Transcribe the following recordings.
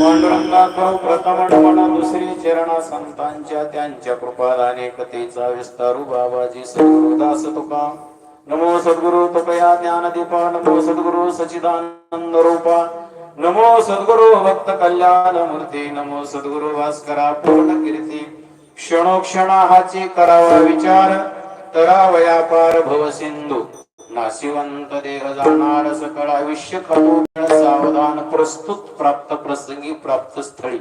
पांडुरंगा प्रथम दुसरी चरणा संतांच्या त्यांच्या कृपादाने कथेचा विस्तारू बाबाजी सद्गुरुदास तुका नमो सद्गुरु तुकया ज्ञानदीपा नमो सद्गुरु सचिदानंद रूपा नमो सद्गुरु भक्त कल्याण मूर्ती नमो सद्गुरु भास्करा पूर्ण कीर्ती क्षणोक्षणा हाची करावा विचार तरावया पार भव सिंधू. नाशिवंत देह जाणार सकळ आयुष्य खातो सावधान प्रस्तुत प्राप्त प्रसंगी प्राप्त स्थळी.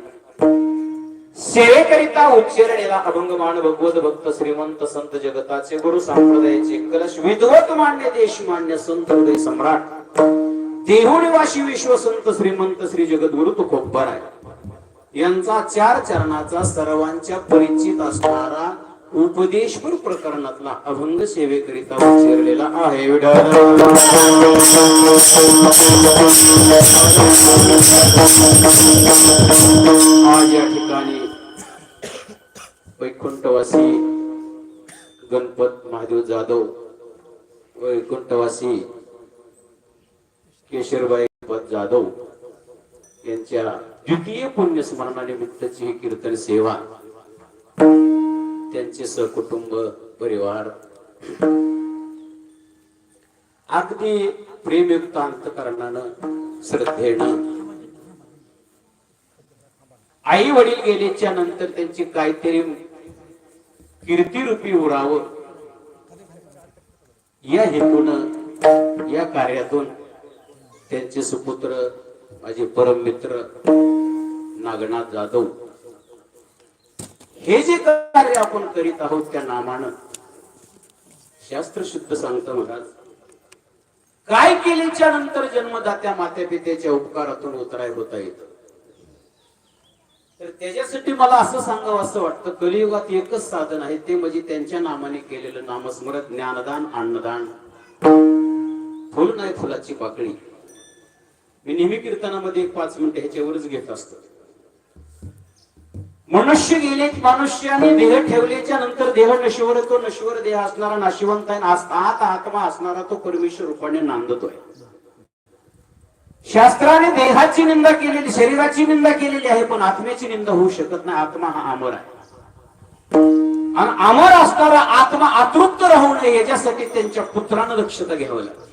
सेवेकरिता उच्चारलेला अभंगमान भगवत भक्त श्रीमंत संत जगताचे गुरु संप्रदायाचे कलश विद्वत मान्य देश मान्य संत हृदय सम्राट. देहुनिवासी विश्वसंत श्रीमंत श्री जगद्गुरु तुकोब्बर आहे यांचा चार चरणाचा सर्वांच्या परिचित असणारा उपदेशपूर प्रकरणातला अभंग सेवेकरिता उच्चारलेला आहे. आज या ठिकाणी वैकुंठवासी गणपत महादेव जाधव वैकुंठवासी केशरबाई गणपत जाधव यांच्या द्वितीय पुण्यस्मरणानिमित्तची ही कीर्तन सेवा त्यांचे सहकुटुंब परिवार. अगदी प्रेमयुक्त अंतकरणानं श्रद्धेनं. आई वडील गेल्याच्यानंतर त्यांची काहीतरी कीर्तिरूपी उरावं. या हेतून या कार्यातून त्यांचे सुपुत्र माझे परम मित्र नागनाथ जाधव हे जे कार्य आपण करीत आहोत त्या नामानं शास्त्र शुद्ध सांगतं महाराज. काय केल्याच्यानंतर जन्मदात्या मात्या पित्याच्या उपकारातून उतराय होता येत? तर त्याच्यासाठी मला असं सांगावं असं वाटतं कलियुगात एकच साधन आहे ते म्हणजे त्यांच्या नामाने केलेलं नामस्मरण ज्ञानदान अन्नदान. फुल नाही फुलाची पाकळी. मी नेहमी कीर्तनामध्ये एक पाच मिनिटं ह्याच्यावरच घेत असतो. मनुष्य गेले मनुष्याने देह ठेवल्याच्या नंतर देह नशिवर तो नशिवर देह असणारा नाशिवंत आहे. आत आत्मा असणारा तो परमेश्वर रूपाने नांदतोय. शास्त्राने देहाची निंदा केलेली शरीराची निंदा केलेली आहे पण आत्म्याची निंदा होऊ शकत नाही. आत्मा हा अमर आहे. आणि अमर असणारा आत्मा अतृप्त राहू नये याच्यासाठी त्यांच्या पुत्रानं दक्षता घ्यावं लागतं.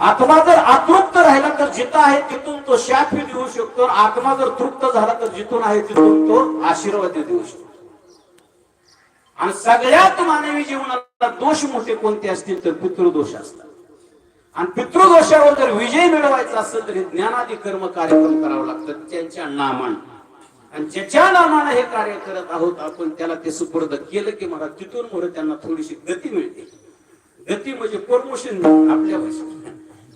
आत्मा जर अतृप्त राहिला तर जिथं आहे तिथून तो शापी देऊ शकतो. आत्मा जर तृप्त झाला तर जिथून आहे तिथून तो आशीर्वाद देऊ शकतो. आणि सगळ्यात मानवी जीवनाला दोष मोठे कोणते असतील तर पितृदोष असतात. आणि पितृदोषावर जर विजय मिळवायचा असेल तर हे ज्ञानादी कर्म कार्यक्रम करावं लागतं त्यांच्या नामान. आणि ज्याच्या नामानं हे कार्य करत आहोत आपण त्याला ते सुपूर्द केलं की मला तिथून मुळे त्यांना थोडीशी गती मिळते. गती म्हणजे प्रमोशन आपल्या भाषेत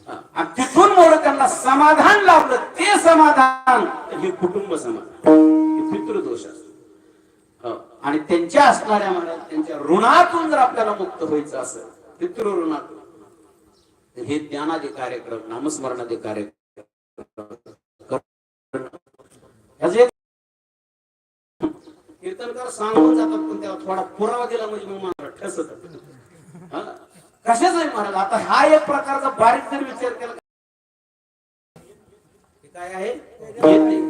आणि तिथून मोर त्यांना समाधान लाभलं. ते समाधान हे कुटुंब समाधान. पितृदोष असतो. हो. आणि त्यांच्या असणाऱ्या मला त्यांच्या ऋणातून जर आपल्याला मुक्त व्हायचं असेल पितृ ऋणातून हे ज्ञानादे कार्यक्रम नामस्मरणादे कार्यक्रम कीर्तनकार सांगून जातात पण त्याला थोडा पुरावा दिला म्हणजे मग मला ठसत. कशाच आहे म्हणाला आता हा एक प्रकारचा बारीक जर विचार केला काय आहे?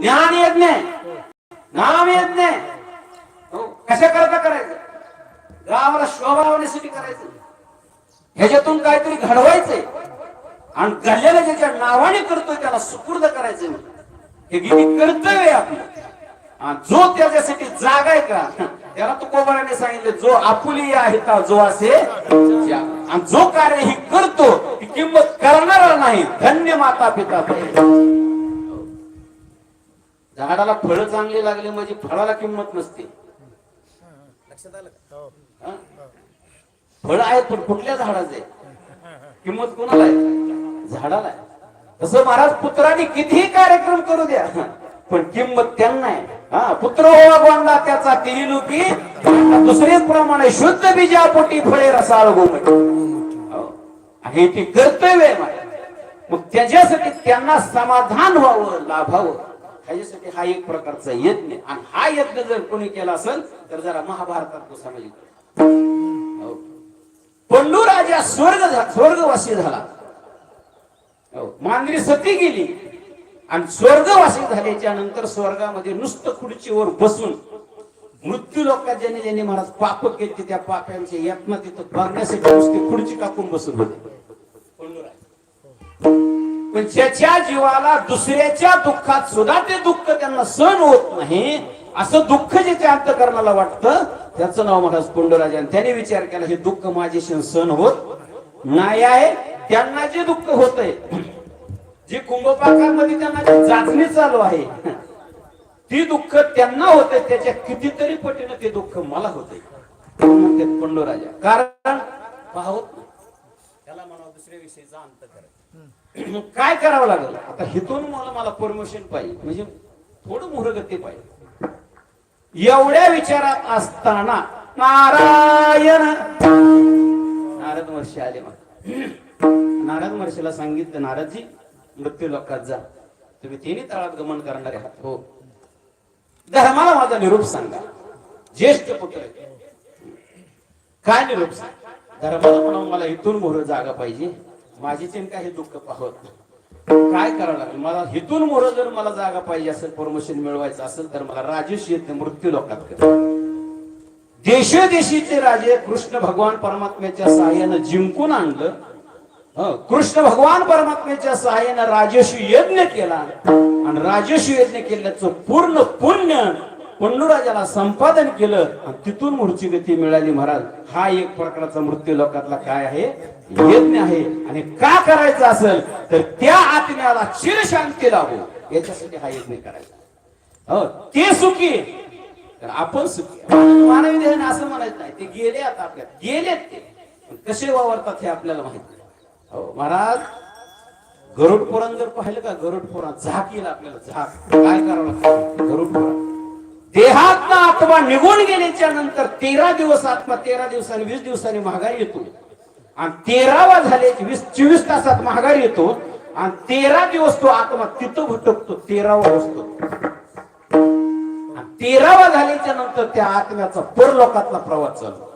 ज्ञान येत नाही. नाम येत नाही. हो, कशा करता करायचं? गावाला शोभा होण्यासाठी करायचं. ह्याच्यातून काहीतरी घडवायचंय. आणि घडलेलं ज्याच्या नावाने करतोय त्याला सुपूर्द करायचंय. हे किती कर्तव्य आहे आपलं. जो त्याच्यासाठी जागा आहे का त्याला तो कोबराने सांगितलं जो आपुली आहे जो असे आणि जो कार्य ही करतो ती किंमत करणारा नाही. धन्य माता पिता. झाडाला फळं चांगली लागली म्हणजे फळाला किंमत नसते. लक्षात आलं का? हा? फळ आहेत पण कुठल्या झाडाचे किंमत कोणाला आहे? झाडाला आहे. तसं महाराज पुत्रांनी कितीही कार्यक्रम करू द्या पण किंमत त्यांना आहे. हा पुत्र होवा त्याचा तेही दुसरेच प्रमाणे शुद्ध बीजापोटी फळे रसाळ गोमट हो. हे. ती कर्तव्य आहे मग त्याच्यासाठी त्यांना समाधान व्हावं लाभावं. ह्याच्यासाठी हा एक प्रकारचा यज्ञ आणि हा यज्ञ जर कोणी केला असेल तर जरा महाभारतात तो समजला हो. पंडू राजा स्वर्ग झाला स्वर्गवासी झाला. हो. मांजरी सती गेली. आणि स्वर्गवासी झाल्याच्यानंतर स्वर्गामध्ये नुसतं खुर्चीवर बसून मृत्यू लोकात ज्यांनी ज्यांनी महाराज पाप केली त्या पाप्यांचे यत्न तिथं बघण्यासाठी नुसती खुर्ची टाकून बसून होते. पण ज्याच्या जीवाला दुसऱ्याच्या दुःखात सुद्धा ते दुःख त्यांना सहन होत नाही असं दुःख जे त्या अंतकरणाला वाटतं त्याचं नाव महाराज पुंडराज आणि त्याने विचार केला हे दुःख माझ्याशी सहन होत नाही आहे त्यांना जे दुःख होत आहे जे कुंभपाकामध्ये त्यांना जी जाचणी चालू आहे ती दुःख त्यांना होते त्याच्या कितीतरी पटीनं ते दुःख मला होते पंडोराजा. कारण पाहत नाही. त्याला म्हणावं दुसऱ्या विषयीचा अंत करायचा मग काय करावं लागेल? आता हिथून मला मला परमिशन पाहिजे. म्हणजे थोडं मुहरगती पाहिजे. एवढ्या विचारात असताना नारायण नारद महर्षी आले मग नारद महर्षीला सांगितलं नारदजी मृत्यू लोकात जा. तुम्ही तिन्ही तळात गमन करणारे आहात. हो. धर्माला माझा निरूप सांगा. ज्येष्ठ पुत्र. काय निरूप सांग? धर्माला म्हणून मला इथून मोहर जागा पाहिजे. माझी चिंता हे दुःख पाहत. काय करावं लागेल? मला हिथून मोहर जर मला जागा पाहिजे असेल परमिशन मिळवायचं असेल तर मला राजेश येते मृत्यू लोकात कर. देशोदेशीचे राजे कृष्ण भगवान परमात्म्याच्या सहाय्यानं जिंकून आणलं कृष्ण भगवान परमात्म्याच्या सहाय्यानं राजस्वी यज्ञ केला. आणि राजस्वी यज्ञ केल्याचं पूर्ण पुण्य पंडुराजाला संपादन केलं. आणि तिथून मूर्ची गती मिळाली महाराज. हा एक प्रकारचा मृत्यू लोकातला काय आहे? यज्ञ आहे. आणि का करायचं असेल तर त्या आत्म्याला चिरशांती लाभो. याच्यासाठी हा यज्ञ करायचा. हो ते सुखी. तर आपण सुखी. मानवी देहाने असं म्हणायचं नाही. ते गेले आता आपल्यात. गेलेत ते. कसे वावरतात हे आपल्याला माहीत महाराज गरुड जर पाहिलं का गरुडपुराण झाक येईल आपल्याला झाक. काय करावं लागतं? गरुड देहात आत्मा निघून गेल्याच्यानंतर तेरा दिवस आत्मा तेरा दिवसांनी वीस दिवसांनी महागारी येतो. आणि तेरावा झाले वीस चोवीस तासात महागारी येतो. आणि तेरा दिवस तो आत्मा तिथं भटकतो तेरावा असतो आणि तेरावा झाल्याच्यानंतर त्या आत्म्याचा परलोकातला प्रवास चालू.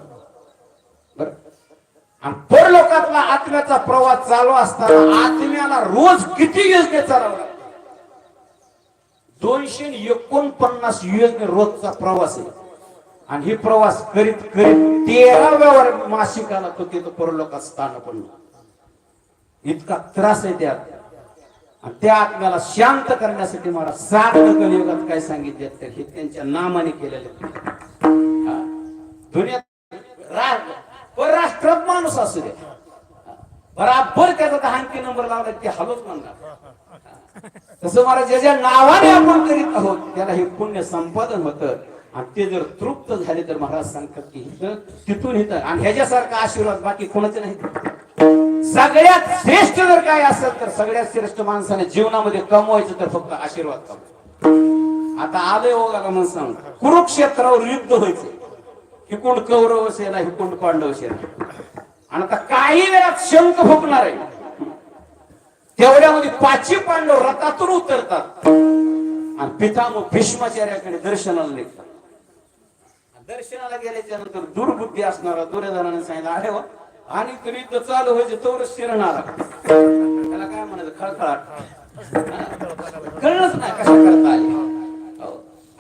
आणि परलोकातला आत्म्याचा प्रवास चालू असताना आत्म्याला रोज किती योजने चालवला दोनशे एकोणपन्नास योजने रोजचा प्रवास आहे. आणि हे प्रवास करीत करीत तेराव्यावर मासिकाला तो तिथं परलोकात स्थान पडलं. इतका त्रास आहे त्या आणि त्या आत्म्याला शांत करण्यासाठी मला सात कलियुगात काय सांगितले तर हे त्यांच्या नामाने केलेले. हा. दुनियात परराष्ट्रात माणूस असू दे. बराबर त्याचा दहांकी नंबर लावला ते हलोच म्हणणार. तसं मला ज्याच्या नावाने आपण करीत आहोत त्याला हे पुण्य संपादन होतं. आणि ते जर तृप्त झाले तर महाराज सांगतात की इथं तिथून इथं आणि ह्याच्यासारखा आशीर्वाद बाकी कोणाचे नाही. सगळ्यात श्रेष्ठ जर काय असेल तर सगळ्यात श्रेष्ठ माणसाने जीवनामध्ये कमवायचं तर फक्त आशीर्वाद कमवायचा आता आलंय हो का म्हणून सांग कुरुक्षेत्रावर युद्ध व्हायचे हिकुंड कौरव सेना हिकुंड पांडव सेना. आणि आता काही वेळात शंख फुकणार आहे. तेवढ्यामध्ये पाचवी पांडव रथातून उतरतात. आणि पितामह भीष्माचार्याकडे दर्शनाला निघतात. दर्शनाला गेल्याच्यानंतर दुर्बुद्धी असणारा दुर्योधनाने सांगितलं अरे वा आणि तुम्ही तर चालू व्हायचे तोवर शिरण आला. त्याला काय म्हणायचं? खळखळाट. कळलंच नाही कशा करता आले. हो.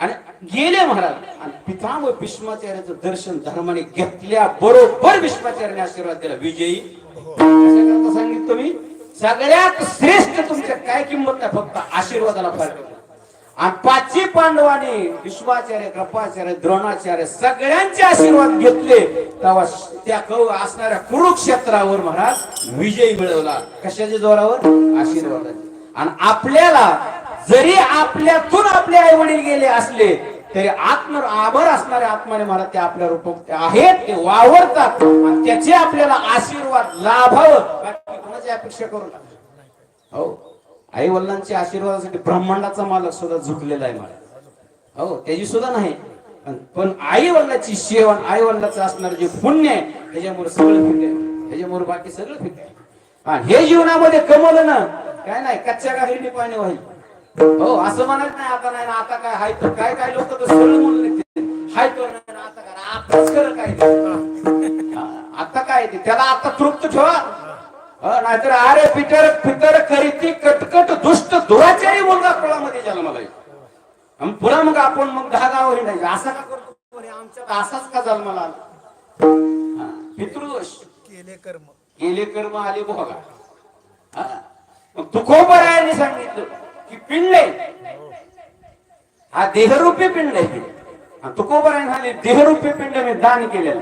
आणि गेले महाराज. आणि पितामह भीष्माचार्याचं दर्शन धर्माने घेतल्या बरोबर भीष्माचार्याने आशीर्वाद दिला. विजयी. सांगितलं मी सगळ्यात श्रेष्ठ तुमच्या काय किंमत नाही फक्त आशीर्वादाला फार आणि पाचवी पांडवाने विश्वाचार्य कृपाचार्य द्रोणाचार्य सगळ्यांचे आशीर्वाद घेतले. तेव्हा त्या कौ असणाऱ्या कुरुक्षेत्रावर महाराज विजय मिळवला. कशाच्या जोरावर? आशीर्वादाचे आणि आपल्याला जरी आपल्यातून आपले आई वडील गेले असले तरी आत्म आभार असणारे आत्माने मला ते आपल्या रूप आहेत ते वावरतात. आणि त्याचे आपल्याला आशीर्वाद लाभावं. बाकी कोणाची अपेक्षा करू नका. हो आई वडिलांच्या आशीर्वादासाठी ब्रह्मांडाचा मालक सुद्धा झुकलेला आहे मला. हो त्याची सुद्धा नाही. पण- आई वडिलाची सेवन आई वडिलाचं असणार जे पुण्य आहे त्याच्यामुळे सगळं फिट आहे त्याच्यामुळे बाकी सगळं फिट आहे आणि हे जीवनामध्ये कमवलं ना काय नाही कच्च्या गाडीने पाणी वाईल हो असं म्हणत नाही आता नाही ना आता काय हाय तर काय काय लोक तर सरळ म्हणून हाय तर नाही ना आता काय आताच खरं काय आता काय ते त्याला आता तृप्त ठेवा. नाहीतर अरे पितर पितर करीती कटकट दुष्ट दुराचारी मुलगा कुळामध्ये जन्माला आणि पुन्हा मग आपण मग दहा गाव हिंडायचं असा का करतो? म्हणे, आमच्यात असाच का जन्माला आला? हा, पितृदोष. केले कर्म. केले कर्म आले हा. मग तुकोबरायांनी सांगितलं. की पिंड. आहे हा देहरूपी पिंड आहे. तुकोबरायन आणि देहरूपी पिंड मी दान केलेला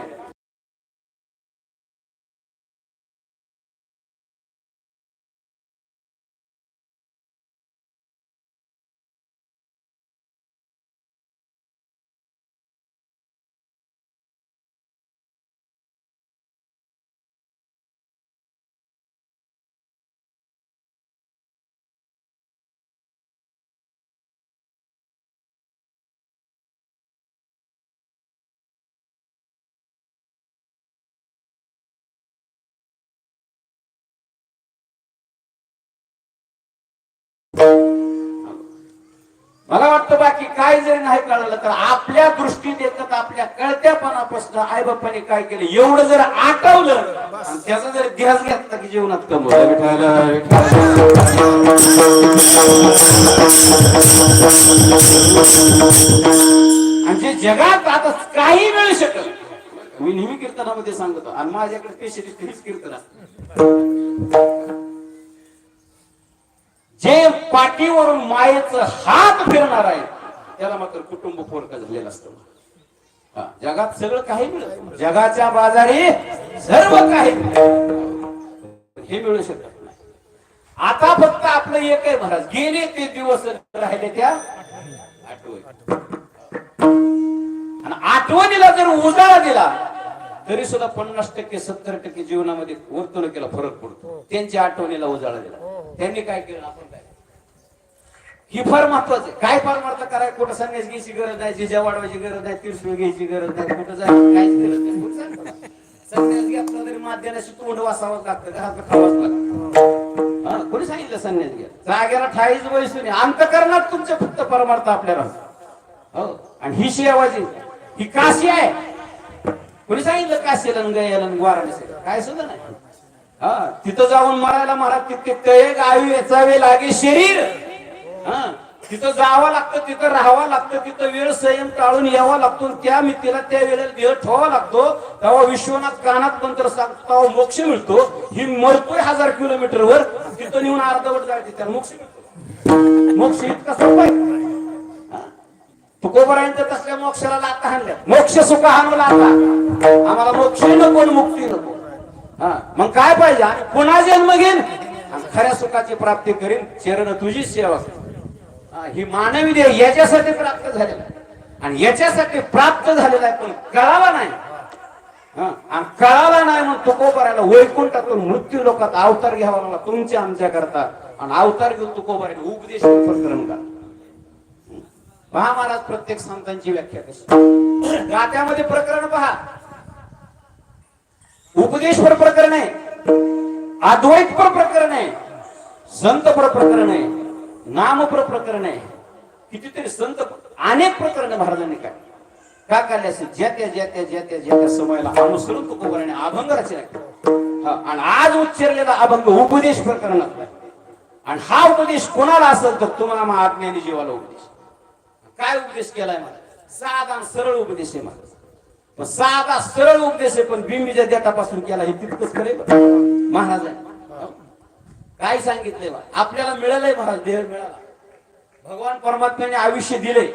काय जरी नाही कळलं तर आपल्या दृष्टीत येतात आपल्या कळत्यापणापासून आई बाप्पाने काय केलं? एवढं जर आठवलं त्याचा जर ध्यास घेतला की जीवनात आणि जे जगात आता काही मिळू शकत मी नेहमी कीर्तनामध्ये सांगतो आणि माझ्याकडे स्पेशलिस्ट हेच कीर्तन जे पाठीवरून मायेच हात फिरणार आहे त्याला मात्र कुटुंब फोरक झालेलं असतं. हा, जगात सगळं काही मिळत. जगाच्या बाजारी सर्व काही हे मिळू शकत नाही. आता फक्त आपलं एक आहे महाराज गेले ते दिवस राहिले त्या आठवण. आणि आठवणीला जर उजाळा दिला तरी सुद्धा पन्नास टक्के सत्तर टक्के जीवनामध्ये वर्तणुकीला फरक पडतो. त्यांच्या आठवणीला उजाळा दिला. त्यांनी काय केलं? आपण ही फार महत्वाचं आहे. काय फार महत्त्व कराय कुठं संन्यास घ्यायची गरज नाही जिजा वाढवायची गरज नाही तिरसुळ घ्यायची गरज नाही कुठं जायची? काहीच गरज नाही. कुठं संन्यास घेतला तरी माध्यमाशी तोंड वासावं लागतं. घरात खावाच लागतं. कोणी सांगितलं संन्यास घ्या? जागेला ठाईच वयसू अंतकरणात तुमचे फक्त परमार्थ आपल्याला हो आणि ही शेवाजी ही काशी आहे. कोणी सांगितलं काशी लंग गयाला न काय सुद्धा नाही. हा तिथं जाऊन मरायला मरा तितके तये गावी वेचावे लागे शरीर. हा तिथं जावं लागतं तिथं राहावं लागतं तिथं वेळ संयम टाळून यावा लागतो. त्या मितीला त्या वेळेला देह ठेवावा लागतो. तेव्हा विश्वनाथ कानात मंत्र सांगतो तेव्हा मोक्ष मिळतो. ही मरतोय हजार किलोमीटर वर तिथं नेऊन अर्धवट जायचे त्याला मोक्ष मिळतो. मोक्ष इतका सोपा तुकोबरायंत तसल्या मोक्षाला लाता हाणल्या मोक्ष सुख हाणू लाता. आम्हाला मोक्ष नको मुक्ती नको. हा. मग काय पाहिजे? आणि पुन्हा जन्म घेईन. खऱ्या सुखाची प्राप्ती करीन. चरण तुझी सेवा ही मानवी देह याच्यासाठी प्राप्त झालेला आहे. आणि याच्यासाठी प्राप्त झालेला आहे पण कळावा नाही. आणि कळाला नाही म्हणून तुकोबाराला वैकुंठातून मृत्यू लोकात अवतार घ्यावा लागला. तुमच्या आमच्या करता आणि अवतार घेऊन तुकोबरायला उपदेश प्रकरण करा. पहा महाराज प्रत्येक संतांची व्याख्या कशी. गात्यामध्ये प्रकरण पहा. उपदेशपर प्रकरण आहे. अद्वैतपर प्रकरण आहे. संतपर प्रकरण आहे. नामप्र प्रकरण आहे कितीतरी संत अनेक प्रकरण महाराजांनी काय का काढले असेल? ज्या त्या ज्या त्या ज्या त्या ज्या त्या समयाला अनुसरून तुकोबराने अभंग रचना आणि आज उच्चारलेला अभंग उपदेश प्रकरणातला आणि हा उपदेश कोणाला असेल तर तुम्हाला मग आज्ञानी जीवाला उपदेश. काय उपदेश केलाय मला साधा सरळ उपदेश आहे मला पण साधा सरळ उपदेश आहे पण बिंबीच्या देठापासून केला हे तितकंच खरे महाराजांनी काय सांगितलंय बा? आपल्याला मिळालंय महाराज देह मिळाला. भगवान परमात्म्याने आयुष्य दिले.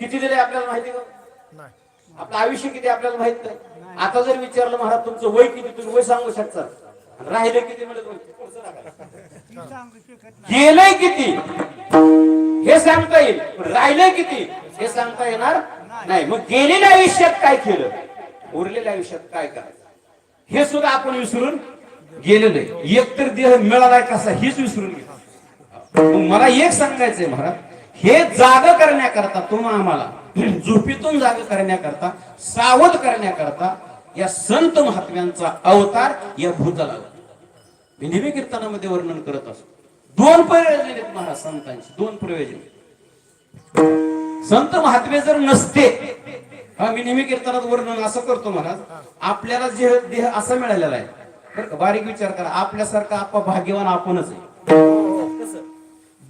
किती दिले आपल्याला माहिती का? आपलं आयुष्य किती आपल्याला माहीत नाही. आता जर विचारलं महाराज तुमचं वय किती? तुम्ही वय सांगू शकता. राहिले किती गेलंय किती? हे सांगता येईल. पण राहिलंय किती? हे सांगता येणार नाही. मग गेलेल्या आयुष्यात काय केलं? उरलेल्या आयुष्यात काय करायचं? हे सुद्धा आपण विसरून गेले नाही एक तर देह मिळालाय कसा हेच विसरून गेलो. मला एक सांगायचंय महाराज हे जाग करण्याकरता तुम्हा आम्हाला झोपीतून जाग करण्याकरता सावध करण्याकरता या संत महात्म्यांचा अवतार या भूताला मी नेहमी कीर्तनामध्ये वर्णन करत असतो. दोन प्रयोजन आहेत महाराज संतांची दोन प्रयोजन संत महात्मे जर नसते हा मी नेहमी कीर्तनात वर्णन असं करतो महाराज आपल्याला जे देह असा मिळालेला आहे बरं का? बारीक विचार करा. आपल्यासारखा आपा भाग्यवान आपणच आहे.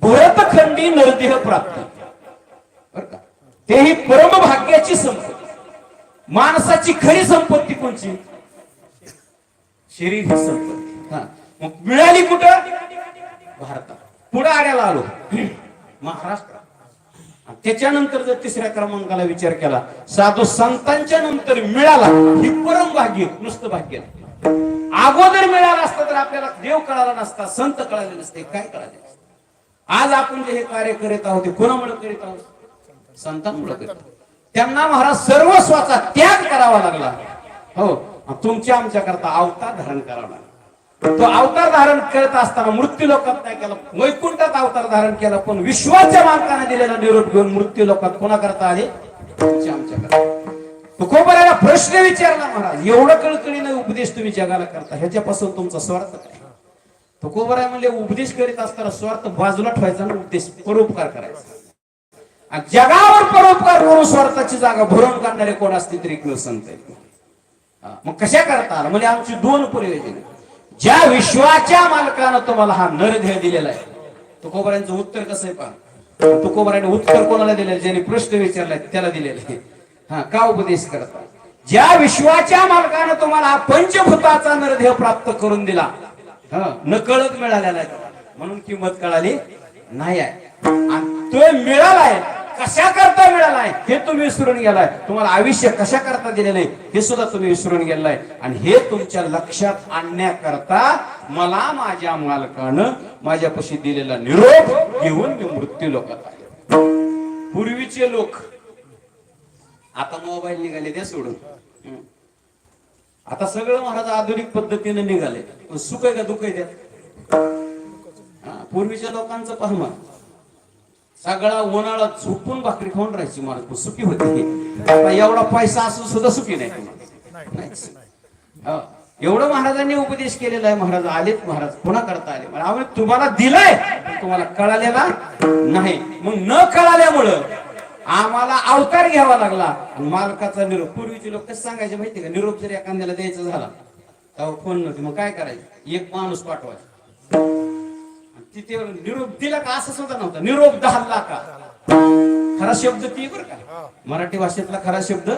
भरतखंडी नरदेह प्राप्त. बरं का? तेही परम भाग्याची संपत्ती. माणसाची खरी संपत्ती कोणची? शरीर ही संपत्ती. हा. मग मिळाली कुठं? भारतात. पुढे आड्याला आलो. महाराष्ट्र त्याच्यानंतर जर तिसऱ्या क्रमांकाला विचार केला साधू संतांच्या नंतर मिळाला ही परम भाग्य नुसतं भाग्य. अगोदर मिळाला असता तर आपल्याला देव कळाला नसता संत कळाले नसते काय कळाले नसते. आज आपण जे हे कार्य करीत आहोत ते कोणामुळे करीत आहोत? संतांमुळे करीत आहोत. त्यांना महाराज सर्वस्वाचा त्याग करावा लागला. हो तुमच्या आमच्या करता अवतार धारण करावा लागला. तो अवतार धारण करत असताना मृत्यू लोकात नाही केला वैकुंठात अवतार धारण केला पण विश्वाच्या मालकाने दिलेला निरोप घेऊन मृत्यू लोकात कोणा करता आले? तुमच्या आमच्या करता प्रश्न विचारला महाराज एवढं कळकळीने उपदेश तुम्ही जगाला करता ह्याच्यापासून तुमचा स्वार्थ काय? तुकोबराय म्हणजे उपदेश करीत असताना स्वार्थ बाजूला ठेवायचा आणि उपदेश परोपकार करायचा. आणि जगावर परोपकार करून स्वार्थाची जागा भरून काढणारे कोण असतील तरी एकमेव संत हा, मग कशा करता आला? म्हणजे आमची दोन प्रयोजन ज्या विश्वाच्या मालकानं तुम्हाला हा नरदेह दिलेला आहे तुकोबरायांचं उत्तर कसं आहे पहा. तुकोबराने उत्तर कोणाला दिलेलं? ज्याने प्रश्न विचारलाय त्याला दिलेलं आहे. हा का उपदेश करता? ज्या विश्वाच्या मालकानं तुम्हाला पंचभूताचा नरदेह प्राप्त करून दिला नकळत मिळालेला आहे म्हणून किंमत कळाली नाही आहे. आणि तो मिळालाय कशा करता मिळालाय हे तुम्ही विसरून गेलाय. तुम्हाला आयुष्य कशा करता दिले नाही हे सुद्धा तुम्ही विसरून गेलाय. आणि हे तुमच्या लक्षात आणण्याकरता मला माझ्या मालकानं माझ्यापाशी दिलेला निरोप घेऊन मी मृत्यू लोकात आले. पूर्वीचे लोक आता मोबाईल निघाले ते सोडून. आता सगळं महाराज आधुनिक पद्धतीने निघाले. पण सुख आहे का दुःख आहे त्यात? पूर्वीच्या लोकांचं पहा सगळा उन्हाळा झोपून भाकरी खाऊन राहायची महाराज पण सुखी होती आता एवढा पैसा असून सुद्धा सुखी नाही एवढं महाराजांनी उपदेश केलेला आहे महाराज आलेत महाराज पुन्हा करता आले. आम्ही तुम्हाला दिलंय तुम्हाला कळालेला नाही. मग न कळाल्यामुळं आम्हाला अवतार घ्यावा लागला. आणि मालकाचा निरोप. पूर्वीचे लोक कसं सांगायचे माहिती का? निरोप जर एखाद्याला द्यायचा झाला तेव्हा फोन नव्हते. मग काय करायचं? एक माणूस पाठवायचा. तिथे निरोप दिला का? असं सुद्धा नव्हता. निरोप दहाला का? खरा शब्द ती बरं का. मराठी भाषेतला खरा शब्द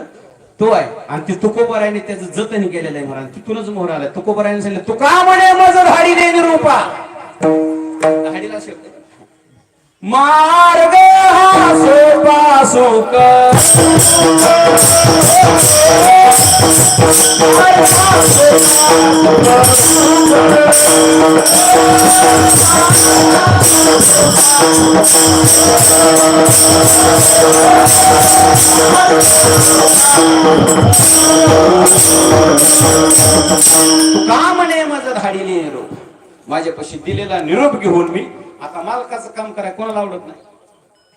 तो आहे. आणि ते तुकोबरायने त्याचं जतन केलेलं आहे म्हणा तिथूनच मोहर आलाय तुकोबरायने सांगितलं तुका म्हणे माझं धाडी दे निरोपा. धाडीला शब्द. मार्ग हा सोपा का म्हणे माझं धाडीने निरोप माझ्यापाशी दिलेला निरोप घेऊन मी आता मालकाचं काम कराय कोणाला आवडत नाही?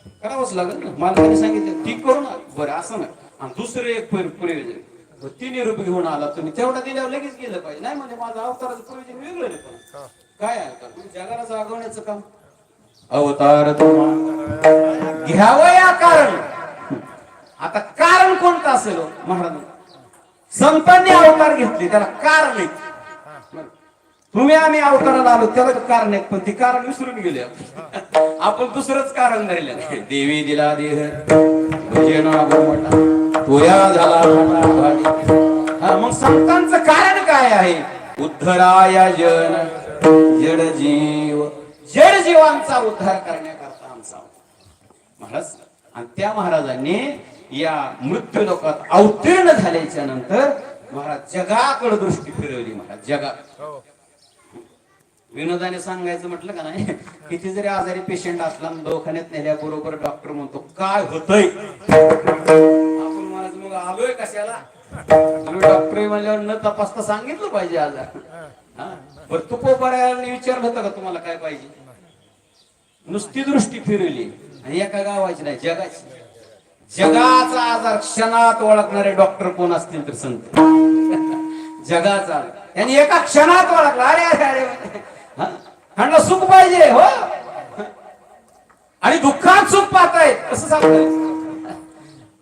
करावंच लागेल ना. मालकाने सांगितलं ती करू ना. बरं असं नाही. आणि दुसरं एक पर- प्रयोजन. बरं, ती निरोप घेऊन आला. तुम्ही तेवढा दिल्यावर लगेच गेलं पाहिजे. नाही म्हणजे माझं अवताराचं प्रयोजन वेगळं नाही पण. काय आहे अवतार म्हणजे जगाला जागवण्याचं काम. अवतार घ्यावं या कारण. आता कारण कोणतं असेल हो, महाराज? संतांनी अवतार घेतले त्याला कारण आहे. तुम्ही आम्ही अवताराला आलो त्याला कारण आहे पण ते कारण विसरून गेले आपण. दुसरंच कारण धरलं. देवी दिला देह. म्हणजे तोया झाला हा, मग संतांचं कारण काय आहे? उद्धराया जन जड जीव. जड जीवांचा उद्धार करण्याकरता आमचा महाराज आणि त्या महाराजांनी या मृत्यू लोकात अवतीर्ण झाल्याच्यानंतर महाराज जगाकडे दृष्टी फिरवली. महाराज जगा. हो. विनोदाने सांगायचं म्हटलं का नाही? किती जरी आजारी पेशंट असला दवाखान्यात नेल्याबरोबर डॉक्टर म्हणतो काय होतंय? आपण म्हणायचं मग आलोय कशाला? तुम्ही डॉक्टर म्हणल्यावर न तपासता सांगितलं पाहिजे आजार बर तू पोपाऱ्याने विचारलं होतं का तुम्हाला काय पाहिजे? नुसती दृष्टी फिरवली. आणि एका गावाची नाही जगाची. जगाचा आजार क्षणात ओळखणारे डॉक्टर कोण असतील तर संत जगाचा त्यांनी एका क्षणात ओळखला. अरे अरे अरे. त्यांना ह्यांना सुख पाहिजे हो? आणि दुःखात सुख पाहतायत कसं सापडेल.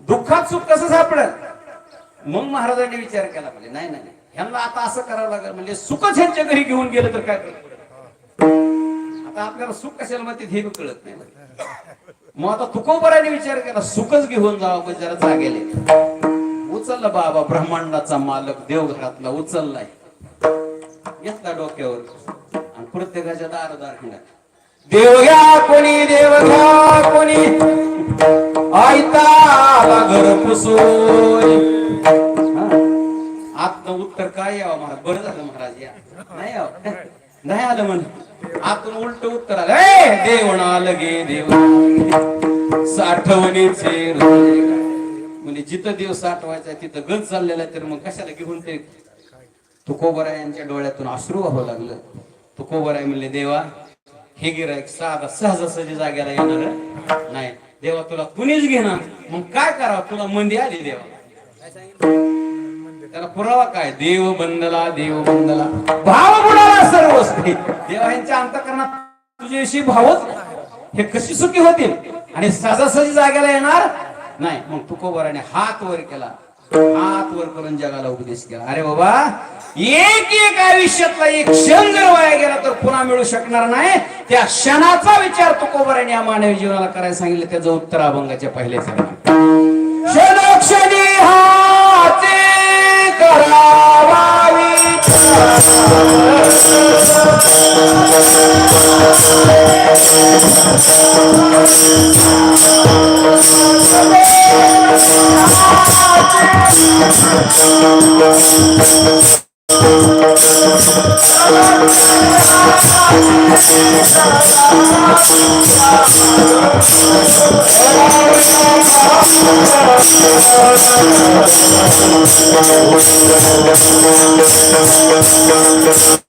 दुःखात सुख कसं सापडत मग महाराजांनी विचार केला म्हणजे नाही नाही ह्यांना आता असं करावं लागेल म्हणजे सुखच ह्यांच्या घरी घेऊन गेलं तर काय आता आपल्याला सुख कशाला म्हणते हे कळत नाही मग आता तुकोबराने विचार केला सुखच घेऊन जावं म्हणजे जरा जागेले उचलला बाबा ब्रह्मांडाचा मालक देवघरातला उचललाय. घेतला डोक्यावर. प्रत्येकाच्या दार दार देव घ्या कोणी देव घ्या कोणी. आयताला घर पुसून. आतनं उत्तर काय यावं महाराज? बरं झालं महाराज या. नाही यावं. नाही आलं म्हण. आतून उलट उत्तर आलं. ए देवण लगे देव. साठवणीचे म्हणजे जिथं देव साठवायचा तिथं गज चाललेला तर मग कशाला घेऊन ते? तुकोबरा यांच्या डोळ्यातून अश्रू व्हावं लागलं. तुकोबराय म्हणले देवा हे गिरायक साधा सहजासहजी जाग्याला येणार नाही. देवा तुला कुणीच घेणार मग काय करावं? तुला मंदी आली देवा. त्याला पुरावा काय? देव बंदला देव बंदला. भाव बुडाला सर्व देवा यांच्या अंतकरणात तुझ्याविषयी भावच हे कशी सुखी होतील? आणि सहजासहजी जाग्याला येणार नाही. मग तुकोबराने हात वर केला. हात वर करून जगाला उपदेश केला. अरे बाबा एक एक आयुष्यातला एक क्षण जर वाया गेला तर पुन्हा मिळू शकणार नाही. त्या क्षणाचा विचार तुकोबऱ्याने या मानवी जीवनाला करायला सांगितलं. त्याचं उत्तर अभंगाच्या पहिल्या चरणात. क्षणोक्षणी हाते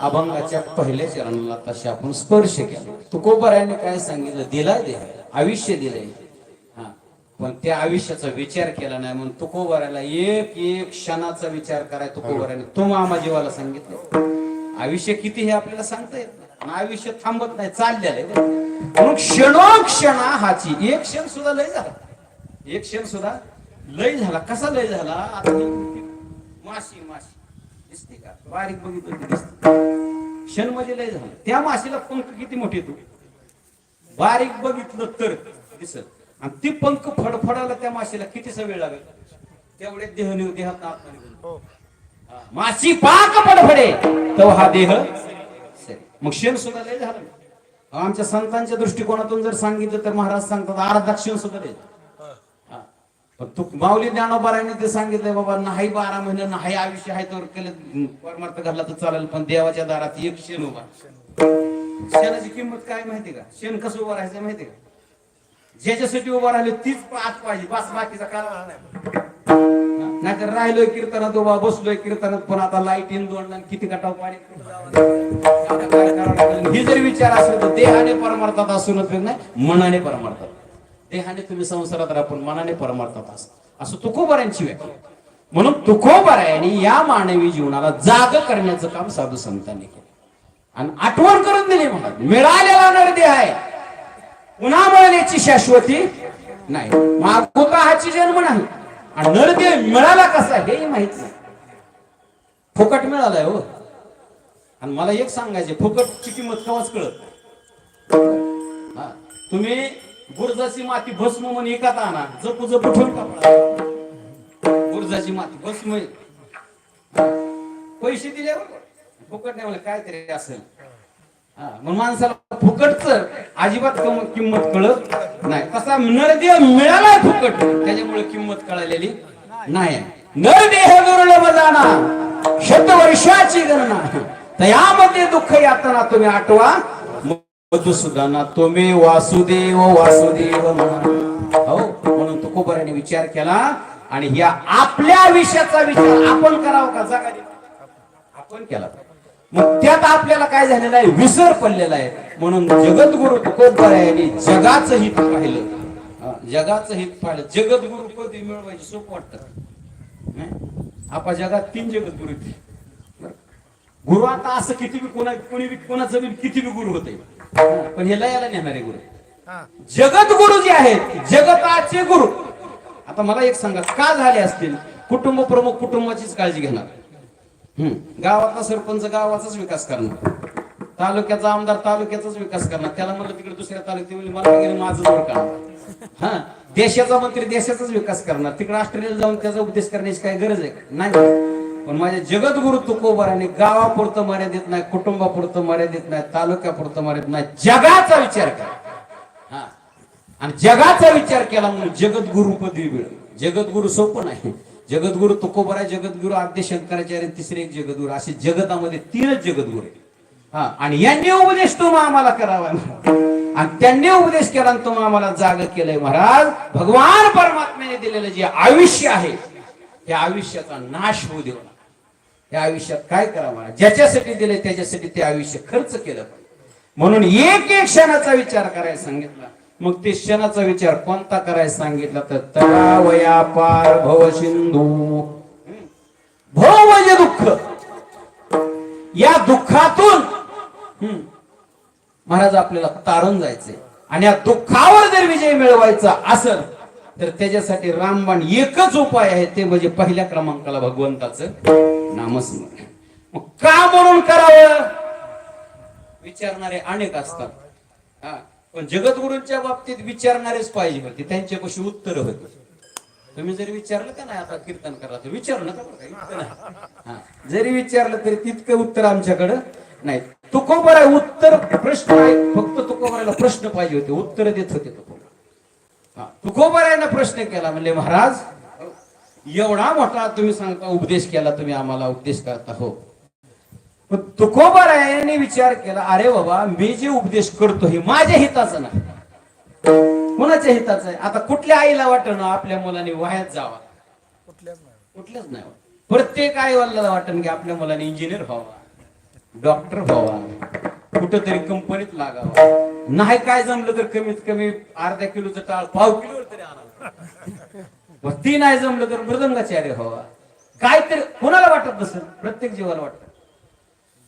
अभंगाच्या पहिल्या चरणाला तसे आपण स्पर्श केला. तुकोबराने काय सांगितलं? दिलाय दे. आयुष्य दिलंय. हा. पण त्या आयुष्याचा विचार केला नाही म्हणून तुकोबराला एक एक क्षणाचा विचार कराय तुकोबराने तो मामा जीवाला सांगितलं. आयुष्य किती हे आपल्याला सांगता येत नाही. आयुष्य थांबत नाही चाललेलं आहे. म्हणून क्षणोक्षणा हाची एक क्षण सुद्धा लय झाला. एक क्षण सुद्धा लय झाला. कसा लय झाला? आता ही माशी माशी. दिसते का? बारीक बघितलं दिसते. क्षणमध्ये लय झालं. त्या माशीला पंख किती मोठे तू? बारीक बघितलं तर दिसत. आणि ती पंख फडफडायला त्या माशीला कितीसा वेळ लागेल? तेवढे देह निघ देहात आत्मा. हा, माशी पाक फडफडे. तो हा देह. मग क्षण सुद्धा लय झालं. आमच्या संतांच्या दृष्टिकोनातून जर सांगितलं तर महाराज सांगतात अर्धा क्षण सुद्धा लय झालं. पण तू माऊली ज्ञानोबाराने ते सांगितलंय बाबा नाही बारा महिने नाही आयुष्य आहे तर केलं परमार्थ घातला तर चालेल पण देवाच्या दारात एक शेण उभा शेणाची किंमत काय माहिती का? शेण कसं उभं राहायचं माहिती का? ज्याच्यासाठी उभं राहिले तीच पाच पाहिजे बस बाकीचा काळ नाही. नाहीतर राहिलोय कीर्तनात उभा बसलोय कीर्तनात पण आता लाइट इन दोन किती कटाव पाणी हे जर विचार असेल तर देहाने परमार्थात असून नाही मनाने परमार्थात. देहाने तुम्ही संसारात राहून मनाने परमार्थात असं असं तुकोबारांची व्याख्या म्हणून तुकोबारायांनी या मानवी जीवनाला जाग करण्याचं काम साधू संतांनी केलं. आणि आठवण करून दिली म्हणा मिळालेला नरदेह आहे. पुन्हा मिळण्याची शाश्वती नाही. मागोता हाची जन्म नाही? आणि नरदेह मिळाला कसा हेही माहीत नाही. फुकट मिळालाय हो. आणि मला एक सांगायचे फुकटची किंमत कवाच कळत तुम्ही गुर्जाची माती भस्म म्हणून एकात आणा जपू जपू ठेवून कापडा गुर्जाची माती भस्म पैसे दिले फुकट नाही मला तरी असेल. मग माणसाला फुकटच अजिबात कम- किंमत कळत नाही. तसा नरदेह मिळालाय फुकट त्याच्यामुळे किंमत कळालेली नाही. नरदेह दुर्लभ जाणा शतवर्षाची गणना. तर यामध्ये दुःख यातना तुम्ही आठवा. मधुसूदना तुम्ही वासुदेव वासुदेव हो म्हणून तुकोबराने विचार केला आणि या आपल्या विषयाचा विचार आपण करावा का? जागा आपण केला. मग त्यात आपल्याला काय झालेलं आहे? विसर पडलेला आहे. म्हणून जगद्गुरु तुकोबरा यांनी जगाचं हित पाहिलं. जगाचं हित पाहिलं. जगद्गुरु पदवी मिळवायची सोपं वाटत. आपा जगात तीन जगद्गुरु आहेत. गुरु आता असं किती बी कोणा कोणी बी कोणाचं बी किती बी गुरु होते. पण हे लयाला नेणारे गुरु. जगद्गुरु जे आहेत जगताचे गुरु. आता मला एक सांगा का झाले असतील? कुटुंब प्रमुख कुटुंबाचीच काळजी घेणार. गावातला सरपंच गावाचाच विकास करणार. तालुक्याचा आमदार तालुक्याचाच विकास करणार. त्याला म्हणलं तिकडे दुसऱ्या तालुक्यात मला गेलं माझं करणार हा. देशाचा मंत्री देशाचाच विकास करणार. तिकडे ऑस्ट्रेलियाला जाऊन त्याचा उपदेश करण्याची काय गरज आहे? नाही. पण माझ्या जगद्गुरु तुकोबाराने गावापुरतं मर्यादित नाही कुटुंबापुरतं मर्यादित नाही तालुक्यापुरतं मर्यादित नाही. जगाचा विचार करा. हा. आणि जगाचा विचार केला म्हणून जगद्गुरु पदवी मिळ जगद्गुरु सोपं नाही. जगद्गुरु तुकोबर आहे जगद्गुरु आद्य शंकराचार्य तिसरे एक जगद्गुरु. असे जगतामध्ये तीनच जगद्गुरु आहे हा. आणि यांनी उपदेश तुम्ही आम्हाला करावा. आणि त्यांनी उपदेश केला आणि तुम्ही आम्हाला जाग केलंय. महाराज भगवान परमात्म्याने दिलेलं जे आयुष्य आहे त्या आयुष्याचा नाश होऊ देऊ या आयुष्यात काय करावं ज्याच्यासाठी दिले त्याच्यासाठी ते आयुष्य खर्च केलं म्हणून एक एक क्षणाचा विचार करायला सांगितला. मग ते क्षणाचा विचार कोणता करायला सांगितला तर तळावया पार भव सिंधू. भव म्हणजे दुःख. या दुःखातून हम्म, महाराज आपल्याला तारून जायचंय. आणि या दुःखावर जर विजय मिळवायचा असेल तर त्याच्यासाठी रामबाण एकच उपाय आहे ते म्हणजे पहिल्या क्रमांकाला भगवंताचं नामस्मरण. मग का म्हणून करावं? विचारणारे अनेक असतात. हा, पण जगद्गुरूंच्या बाबतीत विचारणारेच पाहिजे होते त्यांच्यापाशी उत्तर होते. तुम्ही जरी विचारलं का नाही आता कीर्तन करा तर विचारलं का, जरी विचारलं तरी तितकं उत्तर आमच्याकडं नाही. तुकोबराय उत्तर प्रश्न आहे फक्त तुकोबराला प्रश्न पाहिजे होते उत्तर देत होते तुको हा, तुकोबरानं प्रश्न केला म्हणले महाराज एवढा मोठा तुम्ही सांगता उपदेश केला तुम्ही आम्हाला उपदेश करता हो. पण तुकोबरा यांनी विचार केला अरे बाबा मी जे उपदेश करतो हे माझ्या हिताचं नाही. कोणाच्या हिताचं आहे? आता कुठल्या आईला वाटणं? आपल्या मुलाने वाह्यात जावा. कुठल्याच नाही. प्रत्येक आई वडिलाला वाटण की आपल्या मुलाने इंजिनियर व्हावा डॉक्टर व्हावा कुठंतरी कंपनीत लागावा. नाही काय जमलं तर कमीत कमी अर्ध्या किलोचं टाळ पाव किलो तरी आणावं. ती नाही जमलं तर मृदंगाचार्य काय काहीतरी कोणाला वाटत नसेल प्रत्येक जीवाला वाटत.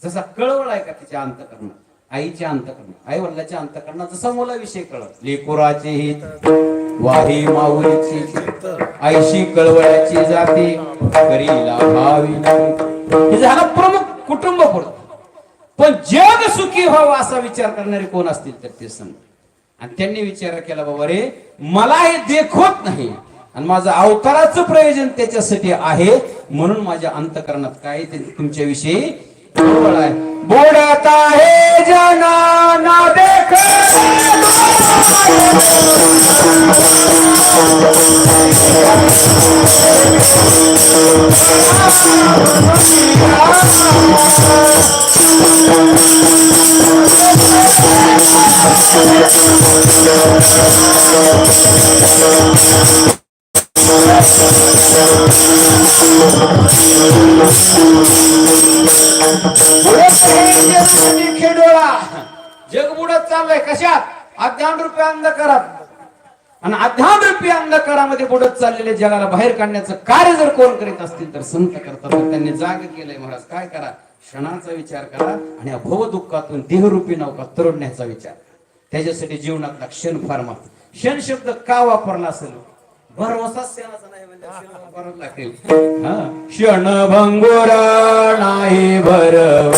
जसा कळवळ आहे का तिच्या अंतकरणात आईच्या अंतकरणात आई वडिलाच्या अंतकरणात जसा मुलाविषयी कळत लेकुराचे हित वाही माऊलीची आईशी कळवळ्याची जाते करीला भावी हे झालं प्रमुख कुटुंब पडत पण जग सुखी व्हावं असा विचार करणारे कोण असतील तर ते सांग आणि त्यांनी विचार केला बाबा रे मला हे देखवत नाही. आणि माझं अवताराचं प्रयोजन त्याच्यासाठी आहे. म्हणून माझ्या अंतकरणात काय तुमच्याविषयी बुडता आहे जना ना देख. खेडोळा जग बुडत चाललंय. कशात? अध्यान रूपी अंधकारात. आणि अंधकारामध्ये बुडत चाललेले जगाला बाहेर काढण्याचं कार्य जर कोण करीत असतील तर संत करतात. त्यांनी जाग केलंय महाराज. काय करा? क्षणाचा विचार करा आणि अभव भव दुःखातून देहरूपी नौका तरडण्याचा विचार त्याच्यासाठी जीवनातला क्षण फार महत्त्व क्षण शब्द का वापरला असेल? क्षणाचा नाही म्हणजे हा. क्षण भंगुर नाही भरव